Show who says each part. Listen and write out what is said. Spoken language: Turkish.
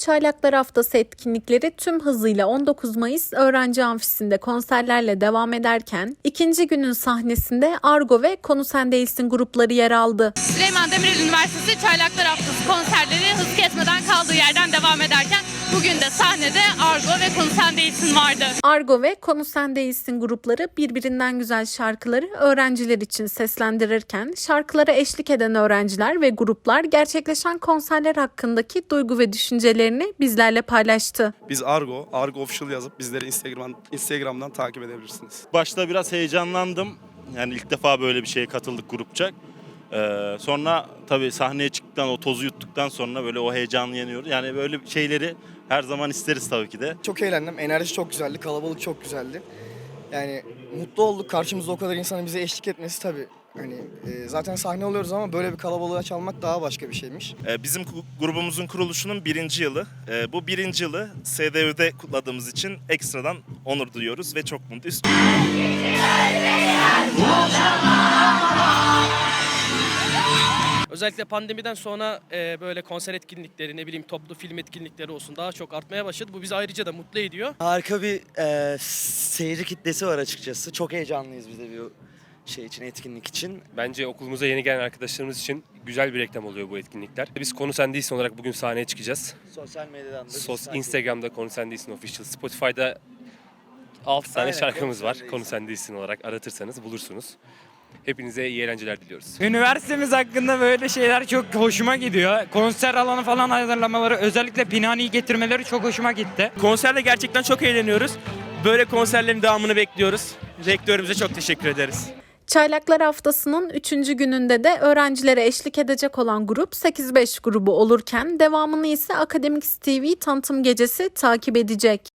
Speaker 1: Çaylaklar Haftası etkinlikleri tüm hızıyla 19 Mayıs Öğrenci Amfisi'nde konserlerle devam ederken ikinci günün sahnesinde Argo ve Konu Sen Değilsin grupları yer aldı.
Speaker 2: Süleyman Demirel Üniversitesi Çaylaklar Haftası konserleri hız kesmeden bugün de sahnede Argo ve Konu Sen Değilsin vardı.
Speaker 1: Argo ve Konu Sen Değilsin grupları birbirinden güzel şarkıları öğrenciler için seslendirirken şarkılara eşlik eden öğrenciler ve gruplar gerçekleşen konserler hakkındaki duygu ve düşüncelerini bizlerle paylaştı.
Speaker 3: Biz Argo, Argo Official yazıp bizleri Instagram, Instagram'dan takip edebilirsiniz.
Speaker 4: Başta biraz heyecanlandım. Yani ilk defa böyle bir şeye katıldık grupça. Ee, sonra tabii sahneye çıktıktan, o tozu yuttuktan sonra böyle o heyecanı yeniyoruz. Yani böyle şeyleri her zaman isteriz tabii ki de.
Speaker 5: Çok eğlendim. Enerji çok güzeldi. Kalabalık çok güzeldi. Yani mutlu olduk. Karşımızda o kadar insanın bize eşlik etmesi tabii. Hani e, zaten sahne oluyoruz ama böyle bir kalabalığa çalmak daha başka bir şeymiş.
Speaker 6: Ee, Bizim ku- grubumuzun kuruluşunun birinci yılı. Ee, Bu birinci yılı SDV'de kutladığımız için ekstradan onur duyuyoruz ve çok mutluyuz.
Speaker 7: Özellikle pandemiden sonra e, böyle konser etkinlikleri, ne bileyim toplu film etkinlikleri olsun daha çok artmaya başladı. Bu bizi ayrıca da mutlu ediyor.
Speaker 8: Harika bir e, seyirci kitlesi var açıkçası. Çok heyecanlıyız biz de bu şey için, etkinlik için.
Speaker 9: Bence okulumuza yeni gelen arkadaşlarımız için güzel bir reklam oluyor bu etkinlikler. Biz Konu Sen Değilsin olarak bugün sahneye çıkacağız.
Speaker 8: Sosyal medyadan da
Speaker 9: Sos, Instagram'da Konu Sen Değilsin Official, Spotify'da 6 tane
Speaker 8: Aynen,
Speaker 9: şarkımız
Speaker 8: Konu
Speaker 9: var.
Speaker 8: Sen
Speaker 9: Konu. Sen Değilsin olarak aratırsanız bulursunuz. Hepinize iyi eğlenceler diliyoruz.
Speaker 10: Üniversitemiz hakkında böyle şeyler çok hoşuma gidiyor. Konser alanı falan hazırlamaları, özellikle Pinhani'yi getirmeleri çok hoşuma gitti.
Speaker 11: Konserde gerçekten çok eğleniyoruz. Böyle konserlerin devamını bekliyoruz. Rektörümüze çok teşekkür ederiz.
Speaker 1: Çaylaklar Haftası'nın 3. gününde de öğrencilere eşlik edecek olan grup 8-5 grubu olurken devamını ise Akademik TV tanıtım gecesi takip edecek.